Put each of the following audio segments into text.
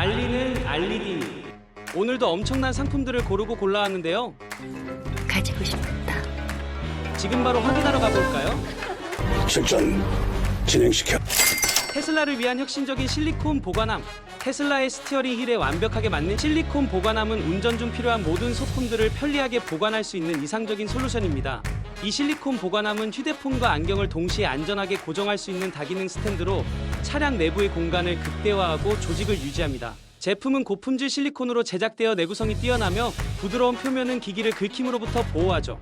알리는 알리딩. 오늘도 엄청난 상품들을 고르고 골라왔는데요. 가지고 싶다. 지금 바로 확인하러 가볼까요? 실전 진행시켜 테슬라를 위한 혁신적인 실리콘 보관함. 테슬라의 스티어링 힐에 완벽하게 맞는 실리콘 보관함은 운전 중 필요한 모든 소품들을 편리하게 보관할 수 있는 이상적인 솔루션입니다. 이 실리콘 보관함은 휴대폰과 안경을 동시에 안전하게 고정할 수 있는 다기능 스탠드로 차량 내부의 공간을 극대화하고 조직을 유지합니다. 제품은 고품질 실리콘으로 제작되어 내구성이 뛰어나며 부드러운 표면은 기기를 긁힘으로부터 보호하죠.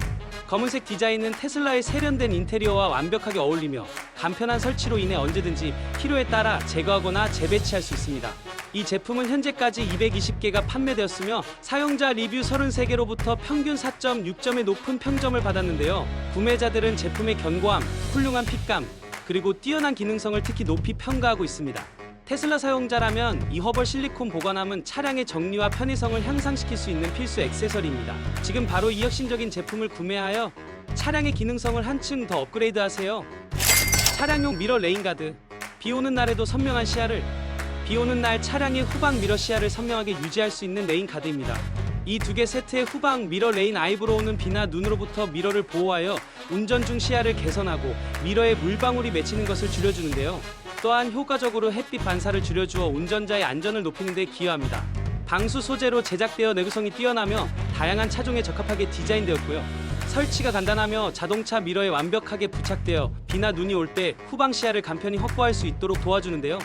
검은색 디자인은 테슬라의 세련된 인테리어와 완벽하게 어울리며 간편한 설치로 인해 언제든지 필요에 따라 제거하거나 재배치할 수 있습니다. 이 제품은 현재까지 220개가 판매되었으며 사용자 리뷰 33개로부터 평균 4.6점의 높은 평점을 받았는데요. 구매자들은 제품의 견고함, 훌륭한 핏감, 그리고 뛰어난 기능성을 특히 높이 평가하고 있습니다. 테슬라 사용자라면 이 허벌 실리콘 보관함은 차량의 정리와 편의성을 향상시킬 수 있는 필수 액세서리입니다. 지금 바로 이 혁신적인 제품을 구매하여 차량의 기능성을 한층 더 업그레이드하세요. 차량용 미러 레인 가드. 비 오는 날에도 선명한 시야를 비 오는 날 차량의 후방 미러 시야를 선명하게 유지할 수 있는 레인 가드입니다. 이 두 개 세트의 후방 미러 레인 아이브로 오는 비나 눈으로부터 미러를 보호하여 운전 중 시야를 개선하고 미러에 물방울이 맺히는 것을 줄여주는데요. 또한 효과적으로 햇빛 반사를 줄여주어 운전자의 안전을 높이는 데 기여합니다. 방수 소재로 제작되어 내구성이 뛰어나며 다양한 차종에 적합하게 디자인되었고요. 설치가 간단하며 자동차 미러에 완벽하게 부착되어 비나 눈이 올 때 후방 시야를 간편히 확보할 수 있도록 도와주는데요.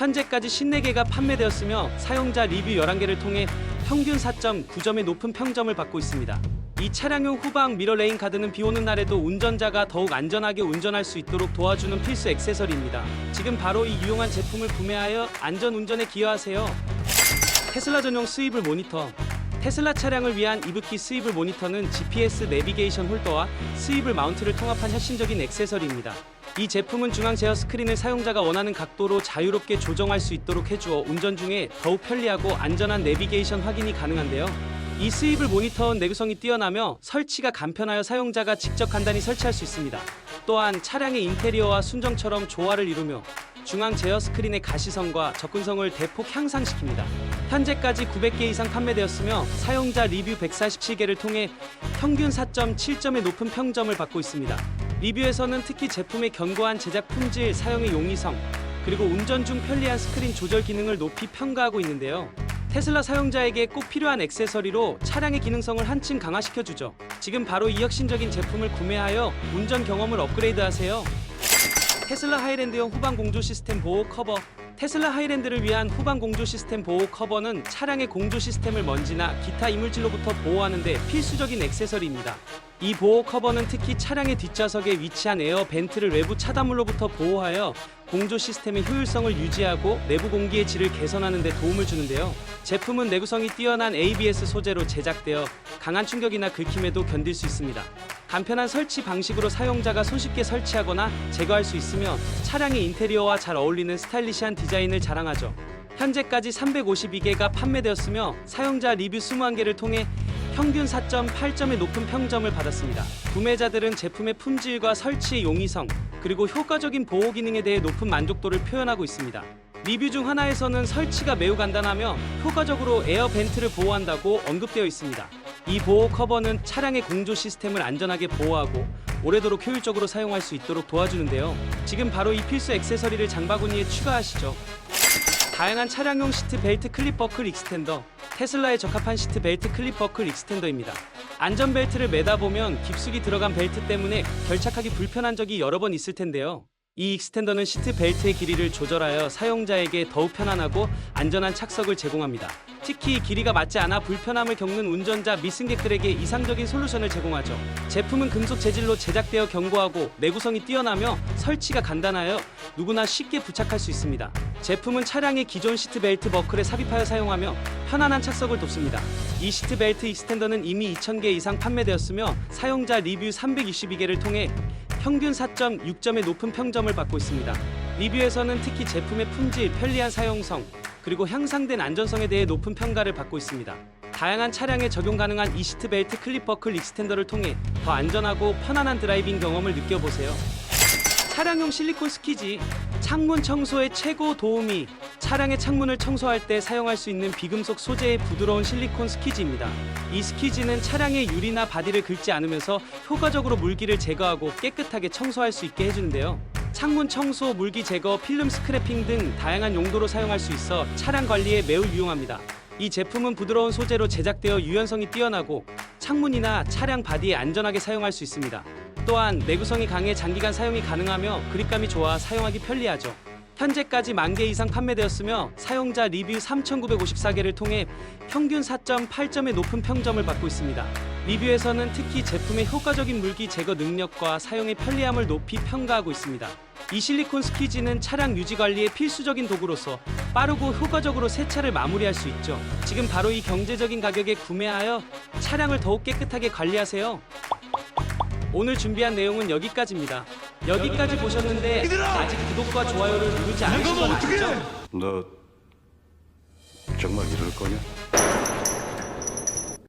현재까지 54개가 판매되었으며 사용자 리뷰 11개를 통해 평균 4.9점의 높은 평점을 받고 있습니다. 이 차량용 후방 미러 레인 가드는 비 오는 날에도 운전자가 더욱 안전하게 운전할 수 있도록 도와주는 필수 액세서리입니다. 지금 바로 이 유용한 제품을 구매하여 안전 운전에 기여하세요. 테슬라 전용 스위블 모니터 테슬라 차량을 위한 이브키 스위블 모니터는 GPS 내비게이션 홀더와 스위블 마운트를 통합한 혁신적인 액세서리입니다. 이 제품은 중앙 제어 스크린을 사용자가 원하는 각도로 자유롭게 조정할 수 있도록 해주어 운전 중에 더욱 편리하고 안전한 내비게이션 확인이 가능한데요. 이 스위블 모니터는 내구성이 뛰어나며 설치가 간편하여 사용자가 직접 간단히 설치할 수 있습니다. 또한 차량의 인테리어와 순정처럼 조화를 이루며 중앙 제어 스크린의 가시성과 접근성을 대폭 향상시킵니다. 현재까지 900개 이상 판매되었으며 사용자 리뷰 147개를 통해 평균 4.7점의 높은 평점을 받고 있습니다. 리뷰에서는 특히 제품의 견고한 제작 품질, 사용의 용이성, 그리고 운전 중 편리한 스크린 조절 기능을 높이 평가하고 있는데요. 테슬라 사용자에게 꼭 필요한 액세서리로 차량의 기능성을 한층 강화시켜주죠. 지금 바로 이 혁신적인 제품을 구매하여 운전 경험을 업그레이드하세요. 테슬라 하이랜드용 후방 공조 시스템 보호 커버 테슬라 하이랜드를 위한 후방 공조 시스템 보호 커버는 차량의 공조 시스템을 먼지나 기타 이물질로부터 보호하는 데 필수적인 액세서리입니다. 이 보호 커버는 특히 차량의 뒷좌석에 위치한 에어 벤트를 외부 차단물로부터 보호하여 공조 시스템의 효율성을 유지하고 내부 공기의 질을 개선하는 데 도움을 주는데요. 제품은 내구성이 뛰어난 ABS 소재로 제작되어 강한 충격이나 긁힘에도 견딜 수 있습니다. 간편한 설치 방식으로 사용자가 손쉽게 설치하거나 제거할 수 있으며 차량의 인테리어와 잘 어울리는 스타일리시한 디자인을 자랑하죠. 현재까지 352개가 판매되었으며 사용자 리뷰 21개를 통해 평균 4.8점의 높은 평점을 받았습니다. 구매자들은 제품의 품질과 설치의 용이성, 그리고 효과적인 보호 기능에 대해 높은 만족도를 표현하고 있습니다. 리뷰 중 하나에서는 설치가 매우 간단하며 효과적으로 에어 벤트를 보호한다고 언급되어 있습니다. 이 보호 커버는 차량의 공조 시스템을 안전하게 보호하고 오래도록 효율적으로 사용할 수 있도록 도와주는데요. 지금 바로 이 필수 액세서리를 장바구니에 추가하시죠. 다양한 차량용 시트 벨트 클립 버클 익스텐더 테슬라에 적합한 시트 벨트 클립 버클 익스텐더입니다. 안전벨트를 매다 보면 깊숙이 들어간 벨트 때문에 결착하기 불편한 적이 여러 번 있을 텐데요. 이 익스텐더는 시트 벨트의 길이를 조절하여 사용자에게 더욱 편안하고 안전한 착석을 제공합니다. 특히 길이가 맞지 않아 불편함을 겪는 운전자 미승객들에게 이상적인 솔루션을 제공하죠. 제품은 금속 재질로 제작되어 견고하고 내구성이 뛰어나며 설치가 간단하여 누구나 쉽게 부착할 수 있습니다. 제품은 차량의 기존 시트 벨트 버클에 삽입하여 사용하며 편안한 착석을 돕습니다. 이 시트 벨트 익스텐더는 이미 2,000개 이상 판매되었으며 사용자 리뷰 362개를 통해 평균 4.6점의 높은 평점을 받고 있습니다. 리뷰에서는 특히 제품의 품질, 편리한 사용성, 그리고 향상된 안전성에 대해 높은 평가를 받고 있습니다. 다양한 차량에 적용 가능한 이 시트 벨트 클립 버클 익스텐더를 통해 더 안전하고 편안한 드라이빙 경험을 느껴보세요. 차량용 실리콘 스키지 창문 청소의 최고 도움이 차량의 창문을 청소할 때 사용할 수 있는 비금속 소재의 부드러운 실리콘 스키지입니다. 이 스키지는 차량의 유리나 바디를 긁지 않으면서 효과적으로 물기를 제거하고 깨끗하게 청소할 수 있게 해주는데요. 창문 청소, 물기 제거, 필름 스크래핑 등 다양한 용도로 사용할 수 있어 차량 관리에 매우 유용합니다. 이 제품은 부드러운 소재로 제작되어 유연성이 뛰어나고 창문이나 차량 바디에 안전하게 사용할 수 있습니다. 또한 내구성이 강해 장기간 사용이 가능하며 그립감이 좋아 사용하기 편리하죠. 현재까지 만 개 이상 판매되었으며 사용자 리뷰 3,954개를 통해 평균 4.8점의 높은 평점을 받고 있습니다. 리뷰에서는 특히 제품의 효과적인 물기 제거 능력과 사용의 편리함을 높이 평가하고 있습니다. 이 실리콘 스키지는 차량 유지 관리에 필수적인 도구로서 빠르고 효과적으로 세차를 마무리할 수 있죠. 지금 바로 이 경제적인 가격에 구매하여 차량을 더욱 깨끗하게 관리하세요. 오늘 준비한 내용은 여기까지입니다. 여기까지 보셨는데 아직 구독과 좋아요를 누르지 않으신 건 아시죠? 너 정말 이럴 거냐?